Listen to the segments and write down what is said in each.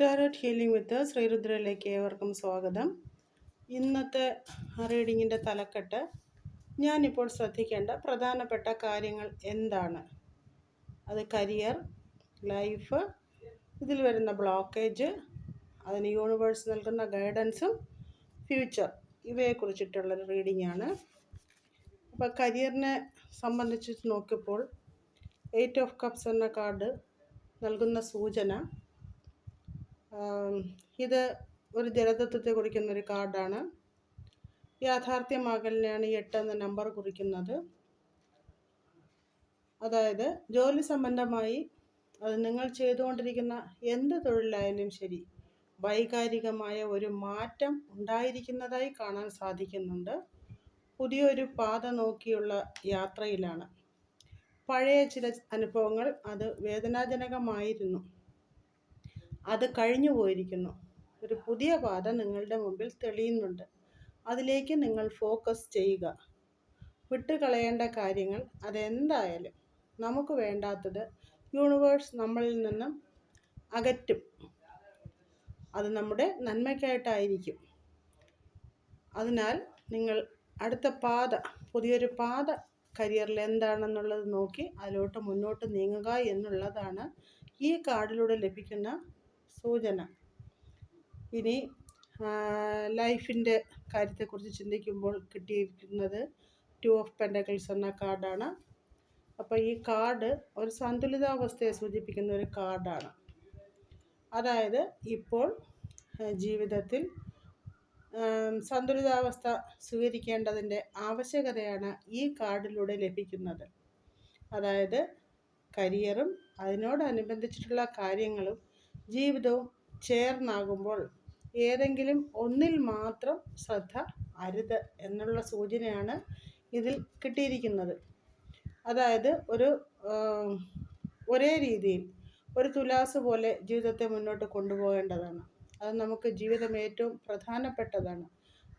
ടാരോറ്റ് healing വിത്ത് ശ്രീരുദ്രയിലേക്ക് ഏവർക്കും സ്വാഗതം. ഇന്നത്തെ റീഡിങ്ങിന്റെ തലക്കെട്ട് ഞാനിപ്പോൾ ശ്രദ്ധിക്കേണ്ട പ്രധാനപ്പെട്ട കാര്യങ്ങൾ എന്താണ്? അത് കരിയർ ലൈഫ് ഇതിൽ വരുന്ന ബ്ലോക്കേജ് അതിന് യൂണിവേഴ്സ് നൽകുന്ന ഗൈഡൻസും ഫ്യൂച്ചർ ഇവയെക്കുറിച്ചിട്ടുള്ളൊരു റീഡിംഗ് ആണ് അപ്പോൾ കരിയറിനെ സംബന്ധിച്ച് നോക്കിയപ്പോൾ എയ്റ്റ് ഓഫ് കപ്സ് എന്ന കാർഡ് നൽകുന്ന സൂചന ഇത് ഒരു ജലതത്വത്തെ കുറിക്കുന്ന ഒരു കാർഡാണ്. യാഥാർത്ഥ്യമാകലിനെയാണ് ഈ എട്ട് എന്ന നമ്പർ കുറിക്കുന്നത്. അതായത് ജോലി സംബന്ധമായി അത് നിങ്ങൾ ചെയ്തുകൊണ്ടിരിക്കുന്ന എന്ത് തൊഴിലായാലും ശരി വൈകാരികമായ ഒരു മാറ്റം ഉണ്ടായിരിക്കുന്നതായി കാണാൻ സാധിക്കുന്നുണ്ട്. പുതിയൊരു പാത നോക്കിയുള്ള യാത്രയിലാണ്. പഴയ ചില അനുഭവങ്ങൾ അത് വേദനാജനകമായിരുന്നു. അത് കഴിഞ്ഞു പോയിരിക്കുന്നു. ഒരു പുതിയ പാത നിങ്ങളുടെ മുമ്പിൽ തെളിയുന്നുണ്ട്. അതിലേക്ക് നിങ്ങൾ ഫോക്കസ് ചെയ്യുക. വിട്ടുകളയേണ്ട കാര്യങ്ങൾ അതെന്തായാലും നമുക്ക് വേണ്ടാത്തത് യൂണിവേഴ്സ് നമ്മളിൽ നിന്നും അകറ്റും. അത് നമ്മുടെ നന്മയ്ക്കായിട്ടായിരിക്കും. അതിനാൽ നിങ്ങൾ അടുത്ത പാത പുതിയൊരു പാത കരിയറിൽ എന്താണെന്നുള്ളത് നോക്കി അതിലോട്ട് മുന്നോട്ട് നീങ്ങുക എന്നുള്ളതാണ് ഈ കാർഡിലൂടെ ലഭിക്കുന്ന സൂചന. ഇനി ലൈഫിന്റെ കാര്യത്തെക്കുറിച്ച് ചിന്തിക്കുമ്പോൾ കിട്ടിയിരിക്കുന്നത് ടു ഓഫ് പെൻഡക്കിൾസ് എന്ന കാർഡാണ്. അപ്പോൾ ഈ കാർഡ് ഒരു സന്തുലിതാവസ്ഥയെ സൂചിപ്പിക്കുന്ന ഒരു കാർഡാണ്. അതായത് ഇപ്പോൾ ജീവിതത്തിൽ സന്തുലിതാവസ്ഥ സ്വീകരിക്കേണ്ടതിന്റെ ആവശ്യകതയാണ് ഈ കാർഡിലൂടെ ലഭിക്കുന്നത്. അതായത് കരിയറും അതിനോടനുബന്ധിച്ചിട്ടുള്ള കാര്യങ്ങളും ജീവിതവും ചേർന്നാകുമ്പോൾ ഏതെങ്കിലും ഒന്നിൽ മാത്രം ശ്രദ്ധ അരുത് എന്നുള്ള സൂചനയാണ് ഇതിൽ കിട്ടിയിരിക്കുന്നത്. അതായത് ഒരു ഒരേ രീതിയിൽ ഒരു തുലാസ് പോലെ ജീവിതത്തെ മുന്നോട്ട് കൊണ്ടുപോകേണ്ടതാണ്. അത് നമുക്ക് ജീവിതം ഏറ്റവും പ്രധാനപ്പെട്ടതാണ്.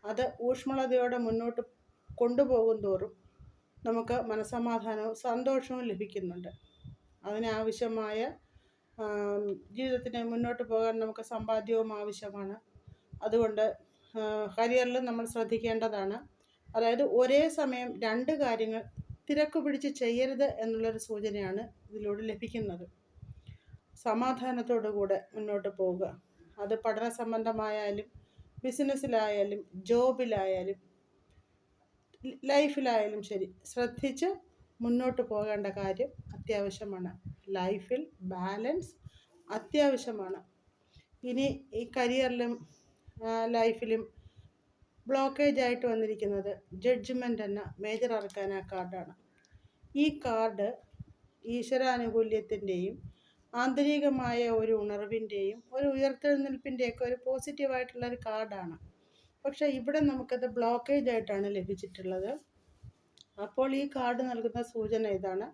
അത് ഊഷ്മളതയോടെ മുന്നോട്ട് കൊണ്ടുപോകും തോറും നമുക്ക് മനസമാധാനവും സന്തോഷവും ലഭിക്കുന്നുണ്ട്. അതിനാവശ്യമായ ജീവിതത്തിന് മുന്നോട്ട് പോകാൻ നമുക്ക് സമ്പാദ്യവും ആവശ്യമാണ്. അതുകൊണ്ട് കരിയറിൽ നമ്മൾ ശ്രദ്ധിക്കേണ്ടതാണ്. അതായത് ഒരേ സമയം രണ്ട് കാര്യങ്ങൾ തിരക്ക് പിടിച്ച് ചെയ്യരുത് എന്നുള്ളൊരു സൂചനയാണ് ഇതിലൂടെ ലഭിക്കുന്നത്. സമാധാനത്തോടു കൂടെ മുന്നോട്ട് പോവുക. അത് പഠന സംബന്ധമായാലും ബിസിനസ്സിലായാലും ജോബിലായാലും ലൈഫിലായാലും ശരി ശ്രദ്ധിച്ച് മുന്നോട്ട് പോകേണ്ട കാര്യം അത്യാവശ്യമാണ്. ലൈഫിൽ ബാലൻസ് അത്യാവശ്യമാണ്. ഇനി ഈ കരിയറിലും ലൈഫിലും ബ്ലോക്കേജ് ആയിട്ട് വന്നിരിക്കുന്നത് ജഡ്ജ്മെന്റ് എന്ന മേജർ അറക്കാന കാർഡാണ്. ഈ കാർഡ് ഈശ്വരാനുകൂല്യത്തിന്റെയും ആന്തരികമായ ഒരു ഉണർവിന്റെയും ഒരു ഉയർത്തെഴുന്നേൽപ്പിന്റെയൊക്കെ ഒരു പോസിറ്റീവായിട്ടുള്ള ഒരു കാർഡാണ്. പക്ഷേ ഇവിടെ നമുക്കത് ബ്ലോക്കേജ് ആയിട്ടാണ് ലഭിച്ചിട്ടുള്ളത്. അപ്പോൾ ഈ കാർഡ് നൽകുന്ന സൂചന ഇതാണ്.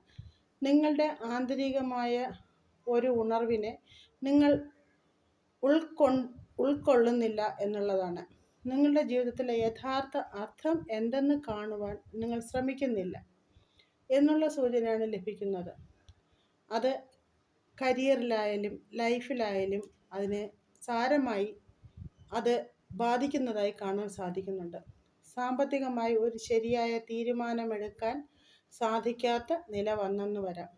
നിങ്ങളുടെ ആന്തരികമായ ഒരു ഉണർവിനെ നിങ്ങൾ ഉൾക്കൊ ഉൾക്കൊള്ളുന്നില്ല എന്നുള്ളതാണ്. നിങ്ങളുടെ ജീവിതത്തിലെ യഥാർത്ഥ അർത്ഥം എന്തെന്ന് കാണുവാൻ നിങ്ങൾ ശ്രമിക്കുന്നില്ല എന്നുള്ള സൂചനയാണ് ലഭിക്കുന്നത്. അത് കരിയറിലായാലും ലൈഫിലായാലും അതിന് സാരമായി അത് ബാധിക്കുന്നതായി കാണാൻ സാധിക്കുന്നുണ്ട്. സാമ്പത്തികമായി ഒരു ശരിയായ തീരുമാനമെടുക്കാൻ സാധിക്കാത്ത നില വന്നെന്ന് വരാം.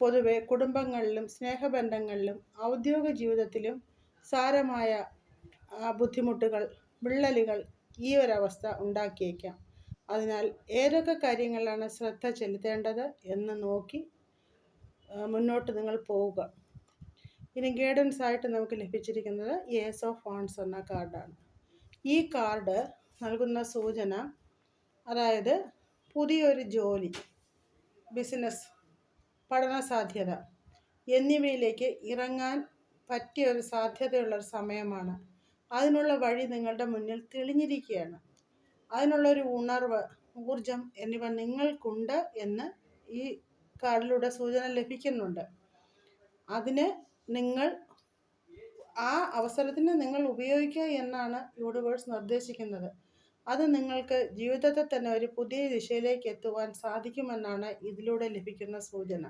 പൊതുവെ കുടുംബങ്ങളിലും സ്നേഹബന്ധങ്ങളിലും ഔദ്യോഗിക ജീവിതത്തിലും സാരമായ ബുദ്ധിമുട്ടുകൾ വിള്ളലുകൾ ഈ ഒരവസ്ഥ ഉണ്ടാക്കിയേക്കാം. അതിനാൽ ഏതൊക്കെ കാര്യങ്ങളാണ് ശ്രദ്ധ ചെലുത്തേണ്ടത് എന്ന് നോക്കി മുന്നോട്ട് നിങ്ങൾ പോവുക. ഇനി ഗൈഡൻസ് ആയിട്ട് നമുക്ക് ലഭിച്ചിരിക്കുന്നത് ഏസ് ഓഫ് വാൺസ് എന്ന കാർഡാണ് ഈ കാർഡ് നൽകുന്ന സൂചന അതായത് പുതിയൊരു ജോലി ബിസിനസ് പഠന സാധ്യത എന്നിവയിലേക്ക് ഇറങ്ങാൻ പറ്റിയ ഒരു സാധ്യതയുള്ള സമയമാണ്. അതിനുള്ള വഴി നിങ്ങളുടെ മുന്നിൽ തെളിഞ്ഞിരിക്കുകയാണ്. അതിനുള്ളൊരു ഉണർവ് ഊർജം എന്നിവ നിങ്ങൾക്കുണ്ട് എന്ന് ഈ കാർഡിലൂടെ സൂചന ലഭിക്കുന്നുണ്ട്. അതിന് നിങ്ങൾ ആ അവസരത്തിന് നിങ്ങൾ ഉപയോഗിക്കുക എന്നാണ് യൂണിവേഴ്സ് നിർദ്ദേശിക്കുന്നത്. അത് നിങ്ങൾക്ക് ജീവിതത്തെ തന്നെ ഒരു പുതിയ ദിശയിലേക്ക് എത്തുവാൻ സാധിക്കുമെന്നാണ് ഇതിലൂടെ ലഭിക്കുന്ന സൂചന.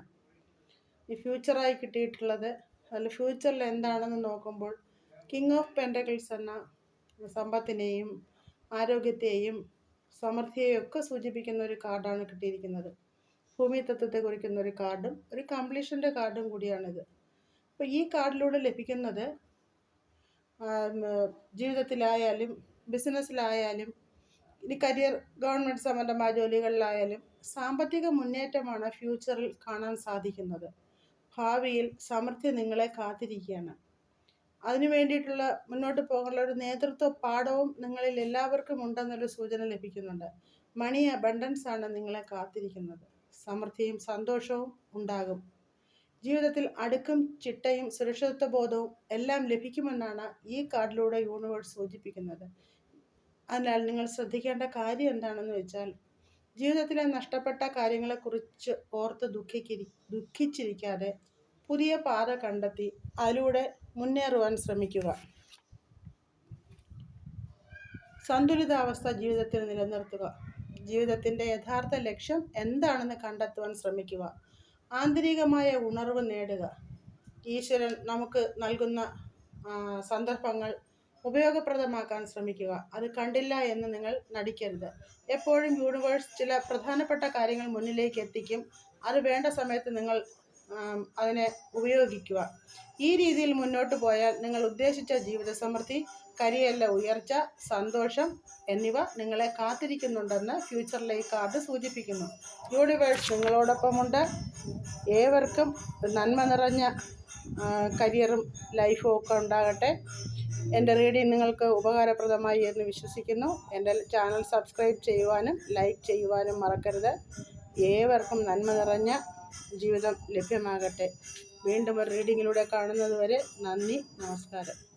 ഈ ഫ്യൂച്ചറായി കിട്ടിയിട്ടുള്ളത് അതിൽ ഫ്യൂച്ചറിൽ എന്താണെന്ന് നോക്കുമ്പോൾ കിങ് ഓഫ് പെൻഡക്കിൾസ് എന്ന സമ്പത്തിനെയും ആരോഗ്യത്തെയും സമൃദ്ധിയെയും ഒക്കെ സൂചിപ്പിക്കുന്ന ഒരു കാർഡാണ് കിട്ടിയിരിക്കുന്നത്. ഭൂമി തത്വത്തെ കുറിക്കുന്ന ഒരു കാർഡും ഒരു കംപ്ലീഷന്റെ കാർഡും കൂടിയാണിത്. അപ്പോൾ ഈ കാർഡിലൂടെ ലഭിക്കുന്നത് ജീവിതത്തിലായാലും ബിസിനസ്സിലായാലും ഇനി കരിയർ ഗവൺമെന്റ് സംബന്ധമായ ജോലികളിലായാലും സാമ്പത്തിക മുന്നേറ്റമാണ് ഫ്യൂച്ചറിൽ കാണാൻ സാധിക്കുന്നത്. ഭാവിയിൽ സമൃദ്ധി നിങ്ങളെ കാത്തിരിക്കുകയാണ്. അതിനു വേണ്ടിയിട്ടുള്ള മുന്നോട്ട് പോകാനുള്ള ഒരു നേതൃത്വ പാഠവും നിങ്ങളിൽ എല്ലാവർക്കും ഉണ്ടെന്നൊരു സൂചന ലഭിക്കുന്നുണ്ട്. മണി അബണ്ടൻസ് ആണ് നിങ്ങളെ കാത്തിരിക്കുന്നത്. സമൃദ്ധിയും സന്തോഷവും ഉണ്ടാകും. ജീവിതത്തിൽ അടുക്കും ചിട്ടയും സുരക്ഷിതത്വ ബോധവും എല്ലാം ലഭിക്കുമെന്നാണ് ഈ കാർഡിലൂടെ യൂണിവേഴ്സ് സൂചിപ്പിക്കുന്നത്. അതിനാൽ നിങ്ങൾ ശ്രദ്ധിക്കേണ്ട കാര്യം എന്താണെന്ന് വെച്ചാൽ ജീവിതത്തിലെ നഷ്ടപ്പെട്ട കാര്യങ്ങളെക്കുറിച്ച് ഓർത്ത് ദുഃഖിക്കിരി ദുഃഖിച്ചിരിക്കാതെ പുതിയ പാത കണ്ടെത്തി അതിലൂടെ മുന്നേറുവാൻ ശ്രമിക്കുക. സന്തുലിതാവസ്ഥ ജീവിതത്തിൽ നിലനിർത്തുക. ജീവിതത്തിന്റെ യഥാർത്ഥ ലക്ഷ്യം എന്താണെന്ന് കണ്ടെത്തുവാൻ ശ്രമിക്കുക. ആന്തരികമായ ഉണർവ് നേടുക. ഈശ്വരൻ നമുക്ക് നൽകുന്ന സന്ദർഭങ്ങൾ ഉപയോഗപ്രദമാക്കാൻ ശ്രമിക്കുക. അത് കണ്ടില്ല എന്ന് നിങ്ങൾ നടിക്കരുത്. എപ്പോഴും യൂണിവേഴ്സ് ചില പ്രധാനപ്പെട്ട കാര്യങ്ങൾ മുന്നിലേക്ക് എത്തിക്കും. അത് വേണ്ട സമയത്ത് നിങ്ങൾ അതിനെ ഉപയോഗിക്കുക. ഈ രീതിയിൽ മുന്നോട്ട് പോയാൽ നിങ്ങൾ ഉദ്ദേശിച്ച ജീവിത സമൃദ്ധി കരിയല്ല ഉയർച്ച സന്തോഷം എന്നിവ നിങ്ങളെ കാത്തിരിക്കുന്നുണ്ടെന്ന് ഫ്യൂച്ചറിലെ ഈ കാർഡ് സൂചിപ്പിക്കുന്നു. യൂണിവേഴ്സ് നിങ്ങളോടൊപ്പമുണ്ട്. ഏവർക്കും നന്മ നിറഞ്ഞ കരിയറും ലൈഫും ഒക്കെ ഉണ്ടാകട്ടെ. എന്റെ റീഡിങ് നിങ്ങൾക്ക് ഉപകാരപ്രദമായി എന്ന് വിശ്വസിക്കുന്നു. എന്റെ ചാനൽ സബ്സ്ക്രൈബ് ചെയ്യുവാനും ലൈക്ക് ചെയ്യുവാനും മറക്കരുത്. ഏവർക്കും നന്മ നിറഞ്ഞ ജീവിതം ലഭ്യമാകട്ടെ. വീണ്ടും ഒരു റീഡിങ്ങിലൂടെ കാണുന്നതുവരെ നന്ദി നമസ്കാരം.